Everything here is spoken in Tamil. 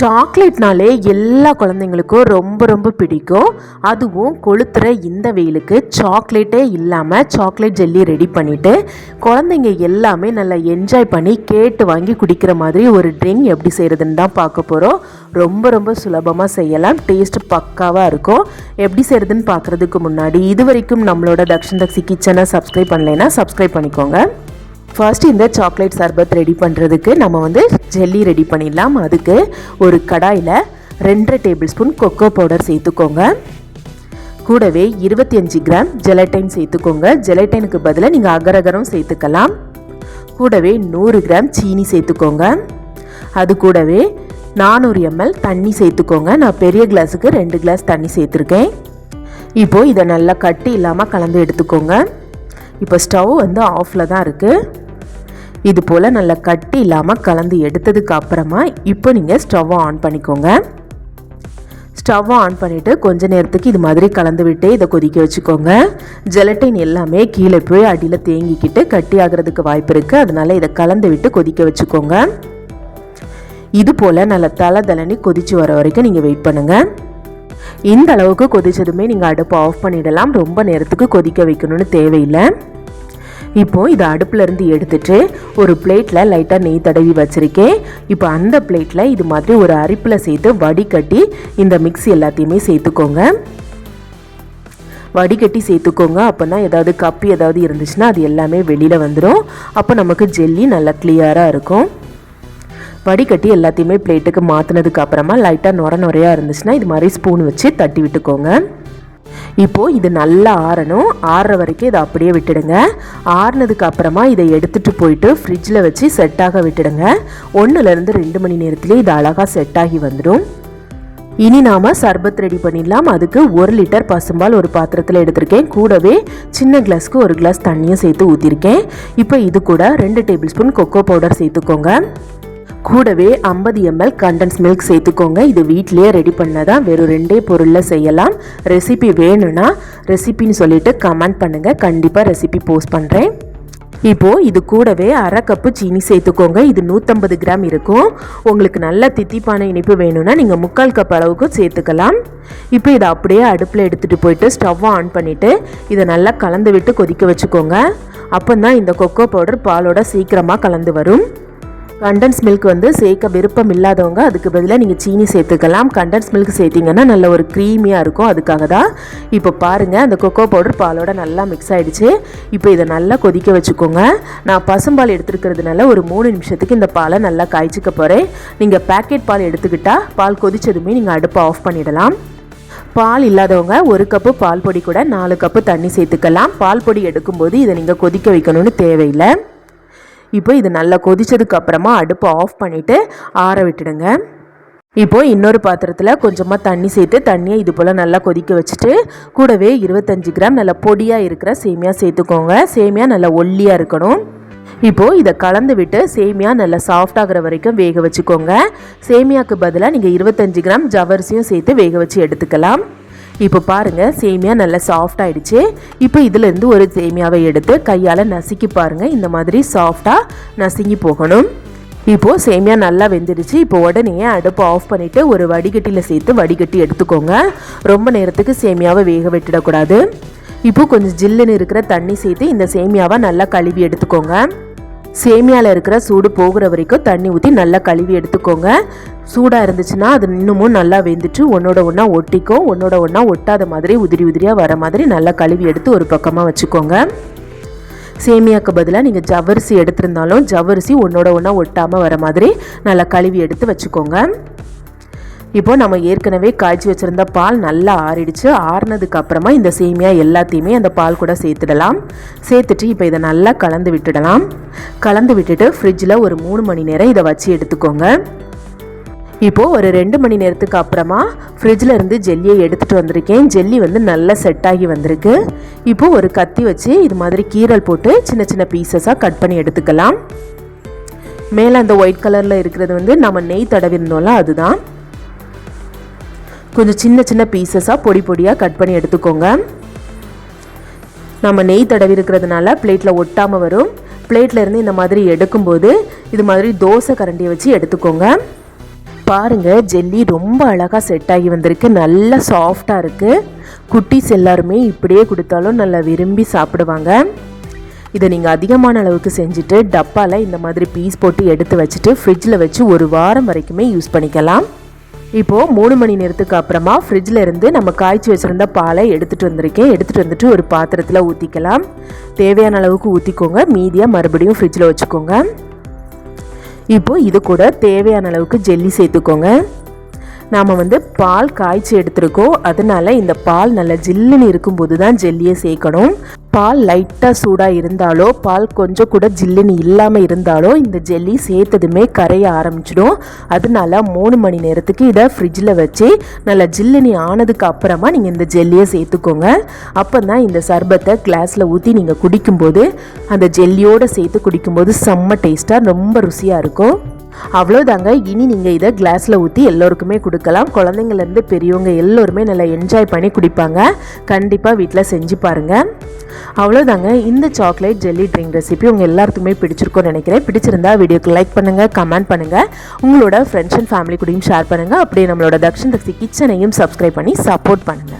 சாக்லேட்னாலே எல்லா குழந்தைங்களுக்கும் ரொம்ப ரொம்ப பிடிக்கும். அதுவும் கொளுத்துற இந்த வெயிலுக்கு சாக்லேட்டே இல்லாமல் சாக்லேட் ஜெல்லி ரெடி பண்ணிவிட்டு குழந்தைங்க எல்லாமே நல்லா என்ஜாய் பண்ணி கேட்டு வாங்கி குடிக்கிற மாதிரி ஒரு ட்ரிங்க் எப்படி செய்கிறதுன்னு தான் பார்க்க போகிறோம் ரொம்ப ரொம்ப சுலபமாக செய்யலாம். டேஸ்ட் பக்காவாக இருக்கும். எப்படி செய்கிறதுன்னு பார்க்குறதுக்கு முன்னாடி இது வரைக்கும் நம்மளோட தக்ஷன் தக்ஷி கிச்சனை சப்ஸ்கிரைப் பண்ணலைன்னா சப்ஸ்கிரைப் பண்ணிக்கோங்க. ஃபர்ஸ்ட் இந்த சாக்லேட் சர்பத் ரெடி பண்ணுறதுக்கு நம்ம வந்து ஜெல்லி ரெடி பண்ணிடலாம். அதுக்கு ஒரு கடாயில் ரெண்டரை டேபிள் ஸ்பூன் கொக்கோ பவுடர் சேர்த்துக்கோங்க. கூடவே இருபத்தி அஞ்சு கிராம் ஜெலட்டைன் சேர்த்துக்கோங்க. ஜெலட்டைனுக்கு பதிலாக நீங்கள் அகரகரம் சேர்த்துக்கலாம். கூடவே நூறு கிராம் சீனி சேர்த்துக்கோங்க. அது கூடவே நானூறு எம்எல் தண்ணி சேர்த்துக்கோங்க. நான் பெரிய கிளாஸுக்கு ரெண்டு கிளாஸ் தண்ணி சேர்த்துருக்கேன். இப்போது இதை நல்லா கட்டி இல்லாமல் கலந்து எடுத்துக்கோங்க. இப்போ ஸ்டவ் வந்து ஆஃபில் தான் இருக்குது இது போல் நல்லா கட்டி இல்லாமல் கலந்து எடுத்ததுக்கு அப்புறமா இப்போ நீங்கள் ஸ்டவ்வை ஆன் பண்ணிக்கோங்க. ஸ்டவ்வை ஆன் பண்ணிவிட்டு கொஞ்ச நேரத்துக்கு இது மாதிரி கலந்து விட்டு இதை கொதிக்க வச்சுக்கோங்க. ஜெலட்டின் எல்லாமே கீழே போய் அடியில் தேங்கிக்கிட்டு கட்டி ஆகிறதுக்கு வாய்ப்பு இருக்குது அதனால் இதை கலந்து விட்டு கொதிக்க வச்சுக்கோங்க. இது போல் நல்லா தலை தலனி கொதிச்சு வர வரைக்கும் நீங்கள் வெயிட் பண்ணுங்கள் இந்த அளவுக்கு கொதிச்சதுமே நீங்கள் அடுப்பை ஆஃப் பண்ணிடலாம். ரொம்ப நேரத்துக்கு கொதிக்க வைக்கணும்னு தேவையில்லை. இப்போது இதை அடுப்புலேருந்து எடுத்துட்டு ஒரு பிளேட்டில் லைட்டாக நெய் தடவி வச்சுருக்கேன். இப்போ அந்த பிளேட்டில் இது மாதிரி ஒரு அரிப்பில் சேர்த்து வடிகட்டி இந்த மிக்ஸி எல்லாத்தையுமே சேர்த்துக்கோங்க. வடிகட்டி சேர்த்துக்கோங்க. அப்போனா ஏதாவது கப்பி ஏதாவது இருந்துச்சுன்னா அது எல்லாமே வெளியில் வந்துடும் அப்போ நமக்கு ஜெல்லி நல்லா கிளியராக இருக்கும். வடிகட்டி எல்லாத்தையுமே பிளேட்டுக்கு மாற்றினதுக்கு அப்புறமா லைட்டாக நுர நுறையாக இருந்துச்சுன்னா இது மாதிரி ஸ்பூன் வச்சு தட்டி விட்டுக்கோங்க. இப்போது இது நல்லா ஆறணும். ஆறுற வரைக்கும் இதை அப்படியே விட்டுடுங்க. ஆறுனதுக்கு அப்புறமா இதை எடுத்துகிட்டு போயிட்டு ஃப்ரிட்ஜில் வச்சு செட்டாக விட்டுடுங்க. ஒன்றுலேருந்து ரெண்டு மணி நேரத்துலேயே இது அழகாக செட் ஆகி வந்துடும். இனி நாம் சர்பத் ரெடி பண்ணிடலாம். அதுக்கு ஒரு லிட்டர் பசும்பால் ஒரு பாத்திரத்தில் எடுத்திருக்கேன். கூடவே சின்ன கிளாஸ்க்கு ஒரு கிளாஸ் தண்ணியும் சேர்த்து ஊற்றிருக்கேன் இப்போ இது கூட ரெண்டு டேபிள் ஸ்பூன் கொக்கோ பவுடர் சேர்த்துக்கோங்க. கூடவே ஐம்பது எம்எல் கண்டன்ஸ் மில்க் சேர்த்துக்கோங்க. இது வீட்லேயே ரெடி பண்ணதான் வெறும் ரெண்டே பொருளில் செய்யலாம். ரெசிபி வேணும்னா ரெசிபின்னு சொல்லிட்டு கமெண்ட் பண்ணுங்கள் கண்டிப்பாக ரெசிபி போஸ்ட் பண்ணுறேன் இப்போது இது கூடவே அரை கப்பு சீனி சேர்த்துக்கோங்க. இது நூற்றம்பது கிராம் இருக்கும். உங்களுக்கு நல்ல தித்திப்பான இனிப்பு வேணும்னா நீங்கள் முக்கால் கப் அளவுக்கு சேர்த்துக்கலாம். இப்போ இதை அப்படியே அடுப்பில் எடுத்துகிட்டு போயிட்டு ஸ்டவ்வை ஆன் பண்ணிவிட்டு இதை நல்லா கலந்து விட்டு கொதிக்க வச்சுக்கோங்க. அப்போ தான் இந்த கொக்கோ பவுடர் பாலோட சீக்கிரமாக கலந்து வரும். கண்டன்ஸ் மில்க் வந்து சேர்க்க விருப்பம் இல்லாதவங்க அதுக்கு பதிலாக நீங்கள் சீனி சேர்த்துக்கலாம். கண்டன்ஸ் மில்க் சேர்த்திங்கன்னா நல்ல ஒரு க்ரீமியாக இருக்கும். அதுக்காக தான் இப்போ பாருங்கள் அந்த கொக்கோ பவுடர் பாலோட நல்லா மிக்ஸ் ஆகிடுச்சு இப்போ இதை நல்லா கொதிக்க வச்சுக்கோங்க. நான் பசும்பால் எடுத்துருக்கிறதுனால ஒரு மூணு நிமிஷத்துக்கு இந்த பாலை நல்லா காய்ச்சிக்க போகிறேன் நீங்கள் பேக்கெட் பால் எடுத்துக்கிட்டால் பால் கொதிச்சதுமே நீங்கள் அடுப்பை ஆஃப் பண்ணிடலாம். பால் இல்லாதவங்க ஒரு கப்பு பால் பொடி கூட நாலு கப்பு தண்ணி சேர்த்துக்கலாம். பால் பொடி எடுக்கும்போது இதை நீங்கள் கொதிக்க வைக்கணும்னு தேவையில்லை. இப்போ இது நல்லா கொதிச்சதுக்கு அப்புறமா அடுப்பை ஆஃப் பண்ணிவிட்டு ஆற விட்டுடுங்க. இப்போது இன்னொரு பாத்திரத்தில் கொஞ்சமாக தண்ணி சேர்த்து தண்ணியை இது போல் நல்லா கொதிக்க வச்சுட்டு கூடவே இருபத்தஞ்சி கிராம் நல்லா பொடியாக இருக்கிற சேமியா சேர்த்துக்கோங்க. சேமியா நல்லா ஒல்லியாக இருக்கணும். இப்போது இதை கலந்து விட்டு சேமியா நல்லா சாஃப்ட் ஆகிற வரைக்கும் வேக வச்சுக்கோங்க. சேமியாவுக்கு பதிலாக நீங்கள் இருபத்தஞ்சி கிராம் ஜவரிசியும் சேர்த்து வேக வச்சு எடுத்துக்கலாம். இப்போ பாருங்கள் சேமியா நல்லா சாஃப்ட் ஆகிடுச்சு இப்போ இதுலேருந்து ஒரு சேமியாவை எடுத்து கையால் நசுக்கி பாருங்கள் இந்த மாதிரி சாஃப்டாக நசுங்கி போகணும். இப்போது சேமியா நல்லா வெந்துடுச்சு. இப்போ உடனே அடுப்பை ஆஃப் பண்ணிவிட்டு ஒரு வடிகட்டியில் சேர்த்து வடிகட்டி எடுத்துக்கோங்க. ரொம்ப நேரத்துக்கு சேமியாவை வேக விட்டுடக்கூடாது. இப்போது கொஞ்சம் ஜில்லுன்னு இருக்கிற தண்ணி சேர்த்து இந்த சேமியாவை நல்லா கழுவி எடுத்துக்கோங்க. சேமியாவில் இருக்கிற சூடு போகிற வரைக்கும் தண்ணி ஊற்றி நல்லா கழுவி எடுத்துக்கோங்க. சூடாக இருந்துச்சுன்னா அது இன்னமும் நல்லா வெந்துட்டு ஒன்றோட ஒன்றா ஒட்டிக்கும். ஒன்றோட ஒன்றா ஒட்டாத மாதிரி உதிரி உதிரியாக வர மாதிரி நல்லா கழுவி எடுத்து ஒரு பக்கமாக வச்சுக்கோங்க. சேமியாவுக்கு பதிலாக நீங்கள் ஜவ்வரிசி எடுத்திருந்தாலும் ஜவ்வரிசி ஒன்றோட ஒன்றா ஒட்டாமல் வர மாதிரி நல்லா கழுவி எடுத்து வச்சுக்கோங்க. இப்போ நம்ம ஏற்கனவே காய்ச்சி வச்சுருந்த பால் நல்லா ஆறிடுச்சு. ஆறினதுக்கு அப்புறமா இந்த சேமியா எல்லாத்தையுமே அந்த பால் கூட சேர்த்துடலாம். சேர்த்துட்டு இப்போ இதை நல்லா கலந்து விட்டுடலாம். கலந்து விட்டுட்டு ஃப்ரிட்ஜில் ஒரு மூணு மணி நேரம் இதை வச்சு எடுத்துக்கோங்க. இப்போது ஒரு ரெண்டு மணி நேரத்துக்கு அப்புறமா ஃப்ரிட்ஜில் இருந்து ஜெல்லியை எடுத்துகிட்டு வந்திருக்கேன். ஜெல்லி வந்து நல்லா செட் ஆகி வந்திருக்கு. இப்போது ஒரு கத்தி வச்சு இது மாதிரி கீரல் போட்டு சின்ன சின்ன பீசஸாக கட் பண்ணி எடுத்துக்கலாம். மேலே அந்த ஒயிட் கலரில் இருக்கிறது வந்து நம்ம நெய் தடவிருந்தோம்ல அதுதான். கொஞ்சம் சின்ன சின்ன பீசஸாக பொடி பொடியாக கட் பண்ணி எடுத்துக்கோங்க. நம்ம நெய் தடவி இருக்கிறதுனால பிளேட்டில் ஒட்டாமல் வரும். பிளேட்டில் இருந்து இந்த மாதிரி எடுக்கும்போது இது மாதிரி தோசை கரண்டியை வச்சு எடுத்துக்கோங்க. பாருங்க ஜெல்லி ரொம்ப அழகாக செட் ஆகி வந்திருக்கு. நல்லா சாஃப்டாக இருக்குது குட்டீஸ் எல்லாருமே இப்படியே கொடுத்தாலும் நல்லா விரும்பி சாப்பிடுவாங்க. இதை நீங்கள் அதிகமான அளவுக்கு செஞ்சுட்டு டப்பாவில் இந்த மாதிரி பீஸ் போட்டு எடுத்து வச்சுட்டு ஃப்ரிட்ஜில் வச்சு ஒரு வாரம் வரைக்குமே யூஸ் பண்ணிக்கலாம். இப்போது மூணு மணி நேரத்துக்கு அப்புறமா ஃப்ரிட்ஜில் இருந்து நம்ம காய்ச்சி வச்சுருந்த பாலை எடுத்துகிட்டு வந்திருக்கேன். எடுத்துகிட்டு வந்துட்டு ஒரு பாத்திரத்தில் ஊற்றிக்கலாம் தேவையான அளவுக்கு ஊற்றிக்கோங்க மீதியாக மறுபடியும் ஃப்ரிட்ஜில் வச்சுக்கோங்க. இப்போது இது கூட தேவையான அளவுக்கு ஜெல்லி சேர்த்துக்கோங்க. நாம் வந்து பால் காய்ச்சி எடுத்திருக்கோம். அதனால இந்த பால் நல்லா ஜில்லுன்னு இருக்கும்போது தான் ஜெல்லியை சேர்க்கணும். பால் லைட்டாக சூடாக இருந்தாலோ பால் கொஞ்சம் கூட ஜில்லுன்னு இல்லாமல் இருந்தாலோ இந்த ஜெல்லி சேர்த்ததுமே கரைய ஆரம்பிச்சிடும். அதனால மூணு மணி நேரத்துக்கு இதை ஃப்ரிட்ஜில் வச்சு நல்லா ஜில்லுனி ஆனதுக்கு அப்புறமா நீங்கள் இந்த ஜெல்லியை சேர்த்துக்கோங்க. அப்போ தான் இந்த சர்பத்தை கிளாஸில் ஊற்றி நீங்கள் குடிக்கும்போது அந்த ஜெல்லியோடு சேர்த்து குடிக்கும்போது செம்ம டேஸ்ட்டாக ரொம்ப ருசியாக இருக்கும். அவ்வளோதாங்க இனி நீங்கள் இதை கிளாஸில் ஊற்றி எல்லோருக்குமே கொடுக்கலாம். குழந்தைங்கள்லேருந்து பெரியவங்க எல்லோருமே நல்லா என்ஜாய் பண்ணி குடிப்பாங்க. கண்டிப்பாக வீட்டில் செஞ்சு பாருங்கள் அவ்வளோதாங்க இந்த சாக்லேட் ஜெல்லி ட்ரிங்க் ரெசிபி உங்கள் எல்லாருக்குமே பிடிச்சிருக்கோன்னு நினைக்கிறேன். பிடிச்சிருந்தா வீடியோக்கு லைக் பண்ணுங்கள் கமெண்ட் பண்ணுங்கள் உங்களோட ஃப்ரெண்ட்ஸ் அண்ட் ஃபேமிலி கூடயும் ஷேர் பண்ணுங்கள் அப்படியே நம்மளோட தக்ஷன் தக்ஷி கிச்சனையும் சப்ஸ்கிரைப் பண்ணி சப்போர்ட் பண்ணுங்கள்